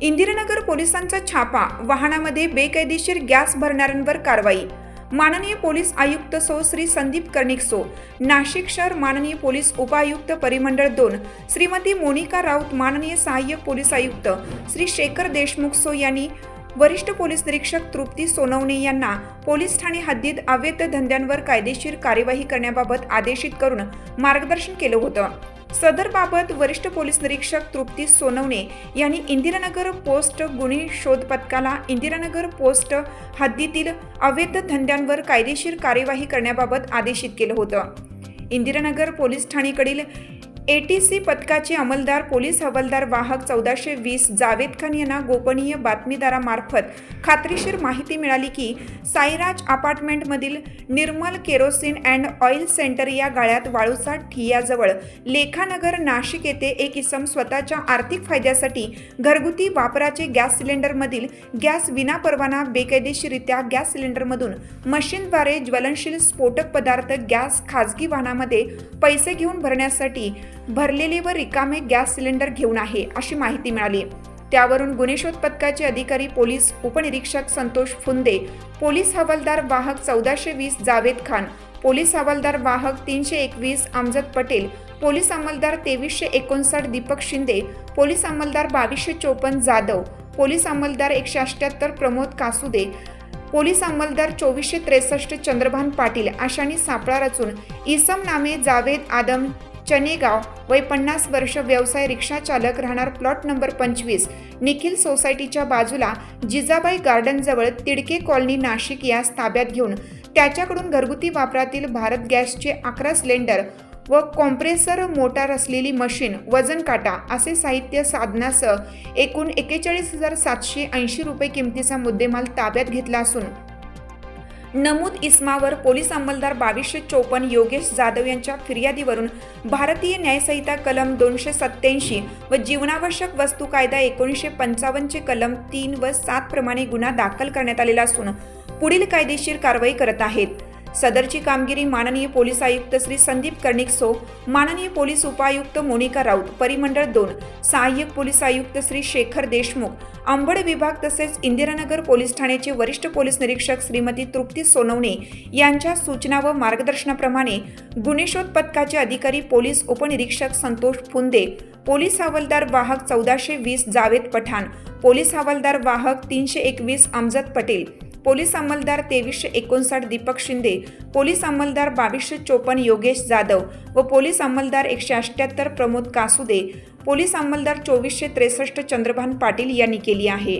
इंदिरानगर पोलिसांचा छापा वाहनामध्ये बेकायदेशीर गॅस भरणाऱ्यांवर कारवाई. माननीय पोलीस आयुक्त सो श्री संदीप कर्णिक सो नाशिक शहर माननीय पोलीस उपायुक्त परिमंडळ दोन श्रीमती मोनिका राऊत माननीय सहाय्यक पोलीस आयुक्त श्री शेखर देशमुख सो यांनी वरिष्ठ पोलीस निरीक्षक तृप्ती सोनवणे यांना पोलीस ठाणे हद्दीत अवैध धंद्यांवर कायदेशीर कार्यवाही करण्याबाबत आदेशित करून मार्गदर्शन केलं होतं. सदरबाबत वरिष्ठ पोलीस निरीक्षक तृप्ती सोनवणे यांनी इंदिरानगर पोस्ट गुन्हे शोध पथकाला इंदिरानगर पोस्ट हद्दीतील अवैध धंद्यांवर कायदेशीर कार्यवाही करण्याबाबत आदेशित केलं होतं. इंदिरानगर पोलीस ठाणेकडील एटीसी पथकाचे अंमलदार पोलीस हवालदार वाहक चौदाशे वीस जावेद खान यांना गोपनीय बातमीदारामार्फत खात्रीशीर माहिती मिळाली की Sairaj अपार्टमेंटमधील Nirmal kerosene and oil centre या गाळ्यात वाळूचा ठियाजवळ लेखानगर नाशिक येथे एक इसम स्वतःच्या आर्थिक फायद्यासाठी घरगुती वापराचे गॅस सिलेंडरमधील गॅस विनापरवाना बेकायदेशीरित्या गॅस सिलेंडरमधून मशीनद्वारे ज्वलनशील स्फोटक पदार्थ गॅस खाजगी वाहनामध्ये पैसे घेऊन भरण्यासाठी भरलेले व रिकामे गॅस सिलेंडर घेऊन आहे अशी माहिती मिळाली. त्यावरून गुन्हेशोध पथकाचे अधिकारी पोलीस उपनिरीक्षक संतोष फुंदे पोलीस हवालदार वाहक चौदाशे वीस जावेद खान पोलीस हवालदार वाहक तीनशे एकवीस अमजद पटेल पोलीस अंमलदार तेवीसशे एकोणसाठ दीपक शिंदे पोलीस अंमलदार बावीसशे चोपन्न जाधव पोलीस अंमलदार एकशे अठ्ठ्याहत्तर प्रमोद कासुदे पोलीस अंमलदार चोवीसशे त्रेसष्ट चंद्रभान पाटील अशांनी सापळा रचून इसम नामे जावेद आदम चनेगाव वय पन्नास वर्ष व्यवसाय रिक्षा चालक राहणार प्लॉट नंबर पंचवीस. निखिल सोसायटीच्या बाजूला जिजाबाई गार्डनजवळ तिडके कॉलनी नाशिक यास ताब्यात घेऊन त्याच्याकडून घरगुती वापरातील भारत गॅसचे अकरा सिलेंडर व कॉम्प्रेसर मोटार असलेली मशीन वजन काटा असे साहित्य साधनासह एकूण एकेचाळीस हजार सातशे ऐंशी रुपये किमतीचा मुद्देमाल ताब्यात घेतला असून नमूद इस्मावर पोलीस अंमलदार बावीसशे चोपन्न योगेश जाधव यांच्या फिर्यादीवरून भारतीय न्यायसंहिता कलम दोनशे सत्याऐंशी व जीवनावश्यक वस्तू कायदा एकोणीसशे पंचावन्नचे कलम तीन व सात प्रमाणे गुन्हा दाखल करण्यात आलेला असून पुढील कायदेशीर कारवाई करत आहेत. सदरची कामगिरी माननीय पोलीस आयुक्त श्री संदीप कर्णिकसो माननीय पोलीस उपायुक्त मोनिका राऊत परिमंडळ दोन सहाय्यक पोलीस आयुक्त श्री शेखर देशमुख अंबड विभाग तसेच इंदिरानगर पोलीस ठाण्याचे वरिष्ठ पोलीस निरीक्षक श्रीमती तृप्ती सोनवणे यांच्या सूचना व मार्गदर्शनाप्रमाणे गुन्हेशोध पथकाचे अधिकारी पोलीस उपनिरीक्षक संतोष फुंदे पोलीस हवालदार वाहक चौदाशे वीस जावेद पठाण पोलीस हवालदार वाहक तीनशे एकवीस अमजद पटेल पोलीस अंमलदार तेवीसशे एकोणसाठ दीपक शिंदे पोलीस अंमलदार बावीसशे चोपन्न योगेश जाधव व पोलीस अंमलदार एकशे अठ्ठ्याहत्तर प्रमोद कासुदे पोलीस अंमलदार चोवीसशे त्रेसष्ट चंद्रभान पाटील यांनी केली आहे.